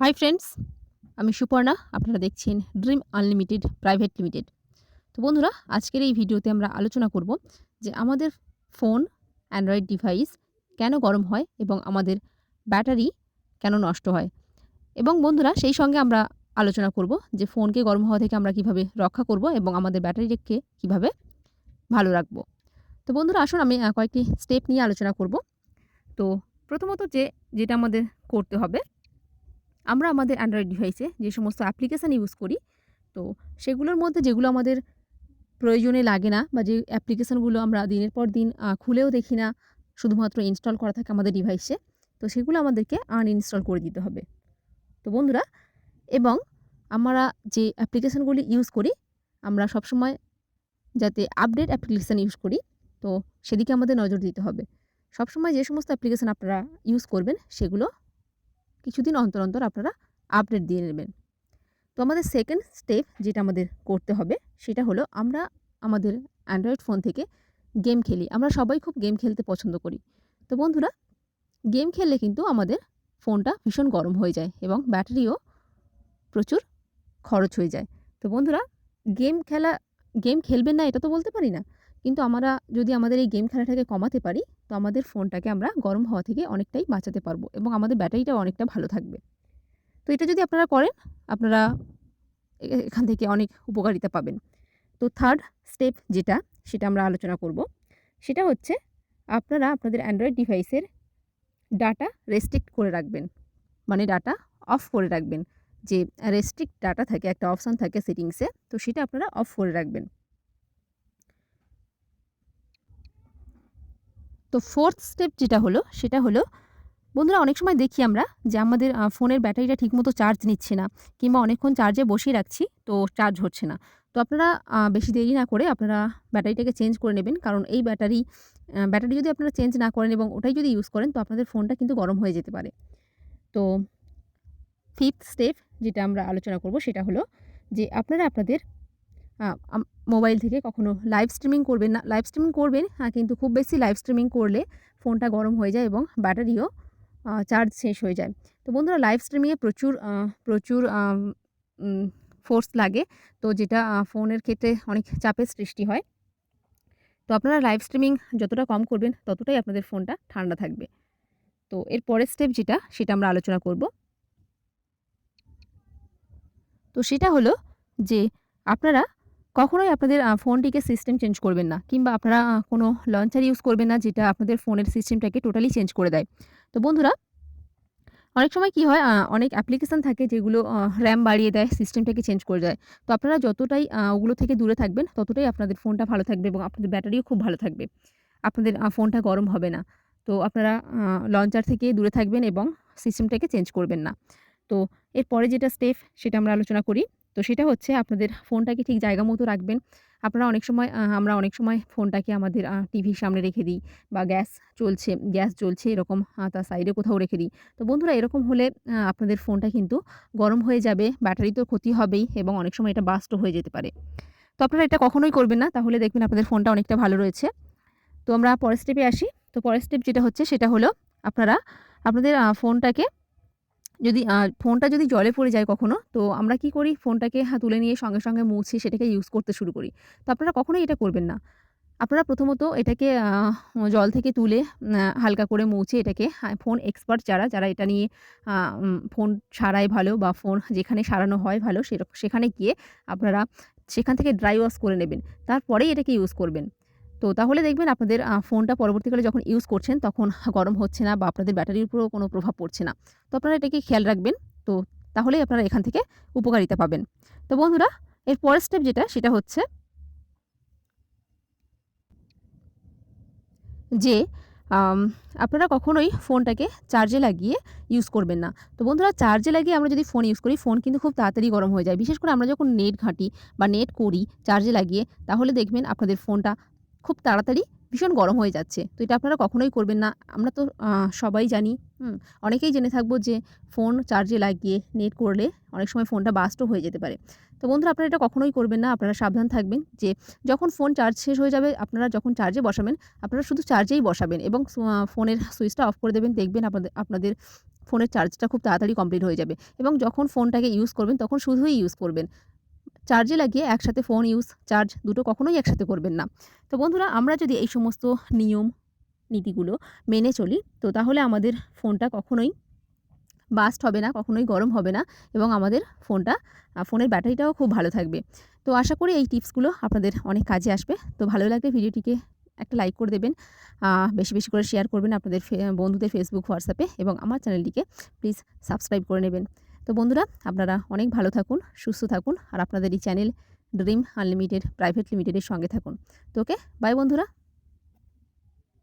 Hi friends আমি সুপর্ণা, আপনারা দেখছেন ড্রিম আনলিমিটেড প্রাইভেট লিমিটেড তো বন্ধুরা, আজকের এই ভিডিওতে আমরা আলোচনা করব যে আমাদের ফোন অ্যান্ড্রয়েড ডিভাইস কেন গরম হয় এবং আমাদের ব্যাটারি কেন নষ্ট হয়। এবং বন্ধুরা, সেই সঙ্গে আমরা আলোচনা করব যে ফোনকে গরম হওয়া থেকে আমরা কীভাবে রক্ষা করব এবং আমাদের ব্যাটারিকে কীভাবে ভালো রাখব। তো বন্ধুরা, আসুন আমি কয়েকটি স্টেপ নিয়ে আলোচনা করব। তো প্রথমত যে, যেটা আমাদের করতে হবে আমরা আমাদের অ্যান্ড্রয়েড ডিভাইসে যে সমস্ত অ্যাপ্লিকেশান ইউজ করি, তো সেগুলোর মধ্যে যেগুলো আমাদের প্রয়োজনে লাগে না বা যে অ্যাপ্লিকেশানগুলো আমরা দিনের পর দিন খুলেও দেখি না, শুধুমাত্র ইনস্টল করা থাকে আমাদের ডিভাইসে তো সেগুলো আমাদেরকে আনইনস্টল করে দিতে হবে। তো বন্ধুরা, এবং আমরা যে অ্যাপ্লিকেশানগুলি ইউজ করি, আমরা সবসময় যাতে আপডেট অ্যাপ্লিকেশান ইউজ করি, তো সেদিকে আমাদের নজর দিতে হবে। সবসময় যে সমস্ত অ্যাপ্লিকেশান আপনারা ইউজ করবেন, সেগুলো কিছুদিন অন্তর অন্তর আপনারা আপডেট দিয়ে নেবেন। তো আমাদের সেকেন্ড স্টেপ যেটা আমাদের করতে হবে, সেটা হলো আমরা আমাদের অ্যান্ড্রয়েড ফোন থেকে গেম খেলি। আমরা সবাই খুব গেম খেলতে পছন্দ করি। তো বন্ধুরা গেম খেললে কিন্তু আমাদের ফোনটা ভীষণ গরম হয়ে যায় এবং ব্যাটারিও প্রচুর খরচ হয়ে যায়। তো বন্ধুরা গেম খেলা গেম খেলবেন না এটা তো বলতে পারি না। কিন্তু আমরা যদি আমাদের এই গেম খেলাটাকে কমাতে পারি, তো আমাদের ফোনটাকে আমরা গরম হওয়া থেকে অনেকটাই বাঁচাতে পারব এবং আমাদের ব্যাটারিটাও অনেকটা ভালো থাকবে। তো এটা যদি আপনারা করেন, আপনারা এখান থেকে অনেক উপকারিতা পাবেন। তো থার্ড স্টেপ যেটা, সেটা আমরা আলোচনা করব, সেটা হচ্ছে আপনারা আপনাদের অ্যান্ড্রয়েড ডিভাইসের ডাটা রেস্ট্রিক্ট করে রাখবেন। মানে ডাটা অফ করে রাখবেন। যে রেস্ট্রিক্ট ডাটা থাকে, একটা অপশান থাকে সেটিংসে তো সেটা আপনারা অফ করে রাখবেন। তো ফোর্থ স্টেপ যেটা হলো, সেটা হলো, বন্ধুরা অনেক সময় দেখি আমরা যে আমাদের ফোনের ব্যাটারিটা ঠিকমতো চার্জ নিচ্ছে না কিংবা অনেকক্ষণ চার্জে বসিয়ে রাখছি তো চার্জ হচ্ছে না। তো আপনারা বেশি দেরি না করে আপনারা ব্যাটারিটাকে চেঞ্জ করে নেবেন কারণ এই ব্যাটারি ব্যাটারি যদি আপনারা চেঞ্জ না করেন এবং ওটাই যদি ইউজ করেন তো আপনাদের ফোনটা কিন্তু গরম হয়ে যেতে পারে। তো ফিফথ স্টেপ যেটা আমরা আলোচনা করব সেটা হলো যে আপনারা আপনাদের মোবাইল থেকে কখনো লাইভ স্ট্রিমিং করবেন না। লাইভ স্ট্রিমিং করবেন হ্যাঁ কিন্তু খুব বেশি লাইভ স্ট্রিমিং করলে ফোনটা গরম হয়ে যায় এবং ব্যাটারিও চার্জ শেষ হয়ে যায়। তো বন্ধুরা লাইভ স্ট্রিমিংয়ে প্রচুর প্রচুর ফোর্স লাগে। তো যেটা ফোনের ক্ষেত্রে অনেক চাপের সৃষ্টি হয়। তো আপনারা লাইভ স্ট্রিমিং যতটা কম করবেন, ততটাই আপনাদের ফোনটা ঠান্ডা থাকবে। তো এর পরের স্টেপ যেটা, সেটা আমরা আলোচনা করব। তো সেটা হলো যে, আপনারা কখনোই আপনাদের ফোনটিকে সিস্টেম চেঞ্জ করবেন না কিংবা আপনারা কোনো লঞ্চার ইউজ করবেন না যেটা আপনাদের ফোনের সিস্টেমটাকে টোটালি চেঞ্জ করে দেয়। তো বন্ধুরা, অনেক সময় কি হয় অনেক অ্যাপ্লিকেশান থাকে যেগুলো র্যাম বাড়িয়ে দেয় সিস্টেমটাকে চেঞ্জ করে দেয়। তো আপনারা যতটাই ওগুলো থেকে দূরে থাকবেন, ততটাই আপনাদের ফোনটা ভালো থাকবে এবং আপনাদের ব্যাটারিও খুব ভালো থাকবে। আপনাদের ফোনটা গরম হবে না। তো আপনারা লঞ্চার থেকে দূরে থাকবেন এবং সিস্টেমটাকে চেঞ্জ করবেন না। তো এরপরে যেটা স্টেপ সেটা আমরা আলোচনা করি। তো সেটা হচ্ছে আপনাদের ফোনটাকে ঠিক জায়গা মতো রাখবেন। আপনারা অনেক সময় আমরা অনেক সময় ফোনটাকে আমাদের টিভির সামনে রেখে দিই বা গ্যাস চলছে, গ্যাস জ্বলছে এরকম তার সাইডে কোথাও রেখে দিই। তো বন্ধুরা এরকম হলে আপনাদের ফোনটা কিন্তু গরম হয়ে যাবে ব্যাটারি তো ক্ষতি হবেই এবং অনেক সময় এটা বাস্টও হয়ে যেতে পারে। তো আপনারা এটা কখনোই করবেন না, তাহলে দেখবেন আপনাদের ফোনটা অনেকটা ভালো রয়েছে। তো আমরা পরের স্টেপে আসি। তো পরের স্টেপ যেটা হচ্ছে, সেটা হলো আপনারা, আপনাদের ফোনটাকে যদি ফোনটা যদি জলে পড়ে যায় কখনো, তো আমরা কি করি? ফোনটাকে হ্যাঁ তুলে নিয়ে সঙ্গে সঙ্গে মুছি সেটাকে ইউজ করতে শুরু করি। তো আপনারা কখনোই এটা করবেন না। আপনারা প্রথমত এটাকে জল থেকে তুলে হালকা করে মুছে এটাকে ফোন এক্সপার্ট যারা যারা এটা নিয়ে ফোন সারাই ভালো বা ফোন যেখানে সারানো হয় ভালো সেখানে গিয়ে আপনারা সেখান থেকে ড্রাই ওয়াশ করে নেবেন। তারপরেই এটাকে ইউজ করবেন। তো তাহলে দেখবেন আপনাদের ফোনটা পরবর্তীকালে যখন ইউজ করছেন তখন গরম হচ্ছে না বা আপনাদের ব্যাটারির উপরেও কোনো প্রভাব পড়ছে না। তো আপনারা এটাকে খেয়াল রাখবেন। তো তাহলেই আপনারা এখান থেকে উপকারিতা পাবেন। তো বন্ধুরা, এর পরের স্টেপ যেটা, সেটা হচ্ছে যে আপনারা কখনোই ফোনটাকে চার্জে লাগিয়ে ইউজ করবেন না। তো বন্ধুরা চার্জে লাগিয়ে আমরা যদি ফোন ইউজ করি ফোন কিন্তু খুব তাড়াতাড়ি গরম হয়ে যায়। বিশেষ করে আমরা যখন নেট ঘাঁটি বা নেট করি চার্জে লাগিয়ে, তাহলে দেখবেন আপনাদের ফোনটা খুব তাড়াতাড়ি ভীষণ গরম হয়ে যাচ্ছে। তো এটা আপনারা কখনোই করবেন না। আমরা তো সবাই জানি অনেকেই জেনে থাকব যে ফোন চার্জে লাগিয়ে নেট করলে অনেক সময় ফোনটা বাস্টও হয়ে যেতে পারে। তো বন্ধুরা, আপনারা এটা কখনোই করবেন না। আপনারা সাবধান থাকবেন যে যখন ফোন চার্জ শেষ হয়ে যাবে, আপনারা যখন চার্জে বসাবেন, আপনারা শুধু চার্জেই বসাবেন এবং ফোনের সুইচটা অফ করে দেবেন, দেখবেন আপনাদের আপনাদের ফোনের চার্জটা খুব তাড়াতাড়ি কমপ্লিট হয়ে যাবে। এবং যখন ফোনটাকে ইউজ করবেন, তখন শুধুই ইউজ করবেন। চার্জে লাগিয়ে একসাথে ফোন ইউজ, চার্জ দুটো কখনোই একসাথে করবেন না। তো বন্ধুরা, আমরা যদি এই সমস্ত নিয়ম, নীতিগুলো মেনে চলি, তো তাহলে আমাদের ফোনটা কখনোই বাস্ট হবে না, কখনোই গরম হবে না এবং আমাদের ফোনটা ফোনের ব্যাটারিটাও খুব ভালো থাকবে। তো আশা করি এই টিপসগুলো আপনাদের অনেক কাজে আসবে। তো ভালো লাগলে ভিডিওটিকে একটা লাইক করে দেবেন বেশি বেশি করে শেয়ার করবেন আপনাদের বন্ধুদের ফেসবুক হোয়াটসঅ্যাপে এবং আমার চ্যানেলটিকে প্লিজ সাবস্ক্রাইব করে নেবেন। তো বন্ধুরা, আপনারা অনেক ভালো থাকুন, সুস্থ থাকুন, আর আপনাদের এই চ্যানেল ড্রিম আনলিমিটেড প্রাইভেট লিমিটেডের সঙ্গে থাকুন। তো ওকে বাই বন্ধুরা।